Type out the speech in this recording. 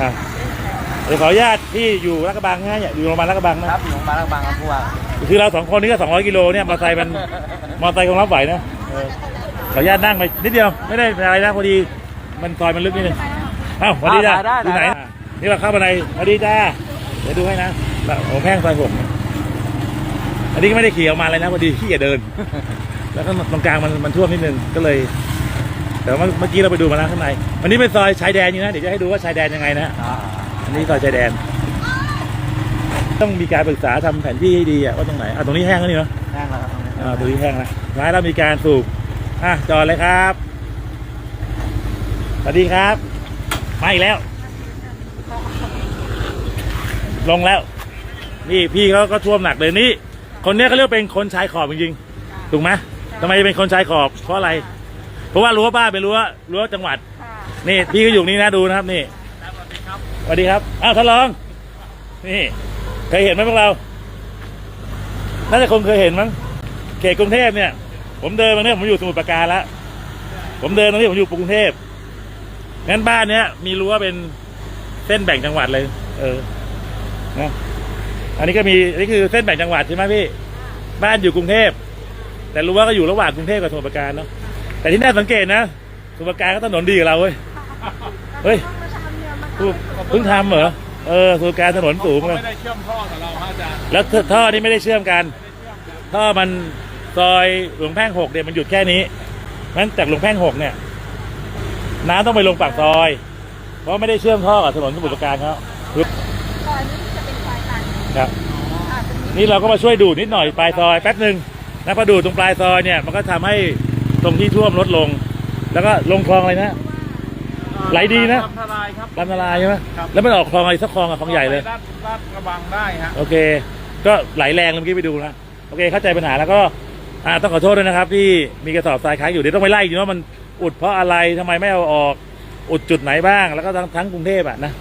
อะเดี๋ยวขออนุญาตที่อยู่ลาดกระบังนะเนี่ยอยู่โรงพยาบาลลาดกระบังนะ ครับอยู่โรงพยาบาลลาดกระบังครับผู้ว่าคือเราสองคนนี่ก็200กิโลเนี่ยมอเตอร์ไซค์มันมอเตอร์ไซค์คงรับไหวนะเออขออนุญาตนั่งไปนิดเดียวไม่ได้เป็นอะไรนะพอดี มันซอยมันลึกนิดนึงเอ้าสวัสดีจ้าอยู่ไหนอะนี่เราเข้ามาในสวัสดีจ้าเดี๋ยวดูให้นะผมแพงซอยผมอันนี้ก็ไม่ได้ขี่ออกมาเลยนะพอดีขี้เกียจเดิน แล้วก็ตรงกลางมันมันท่วมนิดนึงก็เลย แต่ว่าเมื่อกี้เราไปดูมาแล้วข้างในวันนี้เป็นซอยชายแดนอยู่นะเดี๋ยวจะให้ดูว่าชายแดนยังไงนะอ่าอันนี้ซอยชายแดน ต้องมีการปรึกษาทำแผนที่ให้ดีอะว่าตรงไหนอะตรงนี้แห้งแล้วนี่เนาะแห้งแล้วครับอ่าตรงนี้แห้งแล้วท้ายเรามีการสูบอะจอดเลยครับสวัสดีครับมาอีกแล้ว ลงแล้ว นี่พี่เขาก็ท่วมหนักเลยนี่คนเนี้ยเขาเรียกว่าเป็นคนชายขอบจริงๆถูกไหมทำไมเป็นคนชายขอบเพราะอะไร เพราะว่ารั้วบ้านเป็นรั้วรั้วจังหวัดนี่พี่ก็อยู่นี่นะดูนะครับนี่สวัสดีครับอ้าวท่านรอง นี่เคยเห็นไหมพวกเรา น่าจะคงเคยเห็นมั้งเขตกรุงเทพเนี่ย ผมเดินมาเนี่ยผมอยู่สมุทรปราการแล้วผมเดินตรงนี้ผมอยู่กรุงเทพงั้นบ้านเนี้ย มีรั้วเป็นเส้นแบ่งจังหวัดเลย เออนะอันนี้ก็มีอันนี่คือเส้นแบ่งจังหวัดใช่ไหมพี่ บ้านอยู่กรุงเทพแต่รั้วก็อยู่ระหว่างกรุงเทพกับสมุทรปราการเนาะ แต่ที่น่าสังเกตนะสมุทรปราการก็ถนนดีกับเราเว้ย เฮ้ย เพิ่งเพิ่งทำเหรอ เออสมุทรปราการถนนสูงเลยไม่ได้เชื่อมท่อกับเราฮะอาจารย์แล้วท่อนี้ไม่ได้เชื่อมกัน ท่อมันซอยหลวงแพ่งหกเนี่ยมันหยุดแค่นี้งั้นจากหลวงแพ่งหกเนี่ย น้ำต้องไปลงปากซอย เพราะไม่ได้เชื่อมท่อกับถนนสมุทรปราการเขาปึ๊บซอยนี้จะเป็นซอยตันครับค่ะตรงนี้ นี่เราก็มาช่วยดูดนิดหน่อยปลายซอยแป๊บหนึ่งนะพอดูดตรงปลายซอยเนี่ยมันก็ทำให้ ตรงที่ท่วมลดลง แล้วก็ลงคลองอะไรนะ ไหลดีนะ ลำทลายครับ ลำนาลายใช่ไหมครับ แล้วมันออกคลองอะไรสักคลองอะคลองใหญ่เลย ลาดลาดกระบังได้ฮะ โอเค ก็ไหลแรงเลยเมื่อกี้ไปดูนะโอเคเข้าใจปัญหาแล้วก็อ่าต้องขอโทษด้วยนะครับ ที่มีกระสอบทรายค้างอยู่เดี๋ยวต้องไปไล่อีกทีว่ามันอุดเพราะอะไรทำไมไม่เอาออก อุดจุดไหนบ้าง แล้วก็ทั้งทั้งกรุงเทพอะนะ